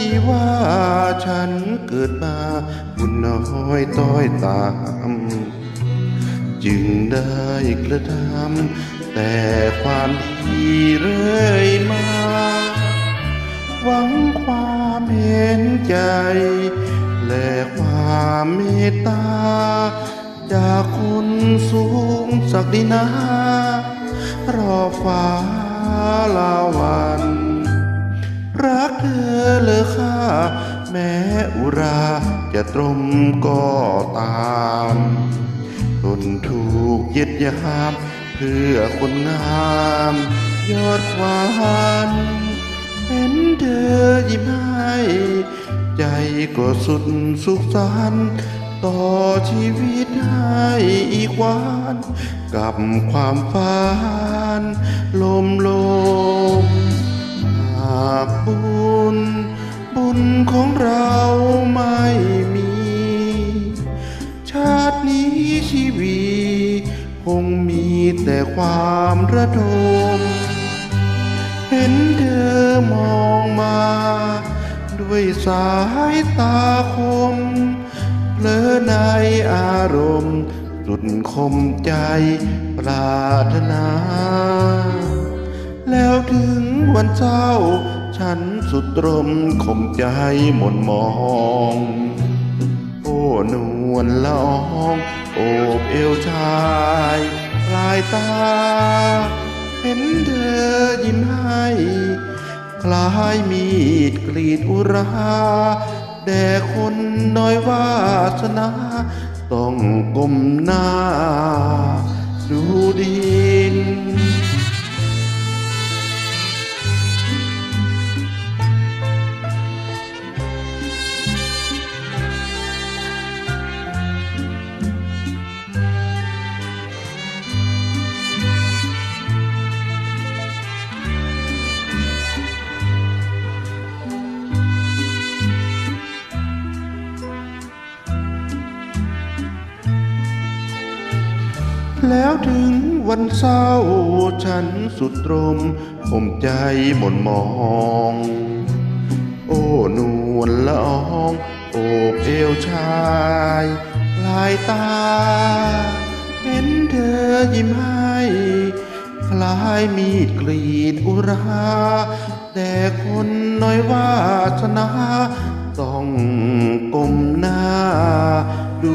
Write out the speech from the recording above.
ดีว่าฉันเกิดมาบุญน้อยต้อยตาม จึงได้กระทำแต่ความดีเรื่อยมา หวังความเห็นใจ และความเมตตา จากคนสูงสักดินารอฟ้าลาวันรัก เธอเลอค่าแม้อุราจะตรมก็ตามทนถูกเย็ดยาม เพื่อคนงาม ยอดหวานเห็นเธอยิ้มให้ใจก็สุดสุขสันต์ต่อชีวิตให้อีกวัน กับความฝันลมลมหากบุ ญ บุญของเราไม่มี ชาตินี้ชีวิตคงมีแต่ความระทม เห็นเธอมองมา ด้วยสายตาคมเพลอในอารมณ์ สุดคมใจปรารถนา แล้วถึงวันเศร้า ฉันสุดตรมคมใจหม่นมอง โอ้นวลละอองโอบเอวชายปลายตา เห็นเธอยิ้มให้ คล้ายมีดกรีดอุราแด่คนน้อยวาสนา ต้องก้มหน้า ดูดิ แล้วถึงวันเศร้าฉันสุดตรมผมใจหม่นมอง โอ้นวลละอองโอบเอวชายลายตา เห็นเธอยิ้มให้คล้ายมีดกรีดอุรา แต่คนน้อยวาสนา ต้องก้มหน้าดู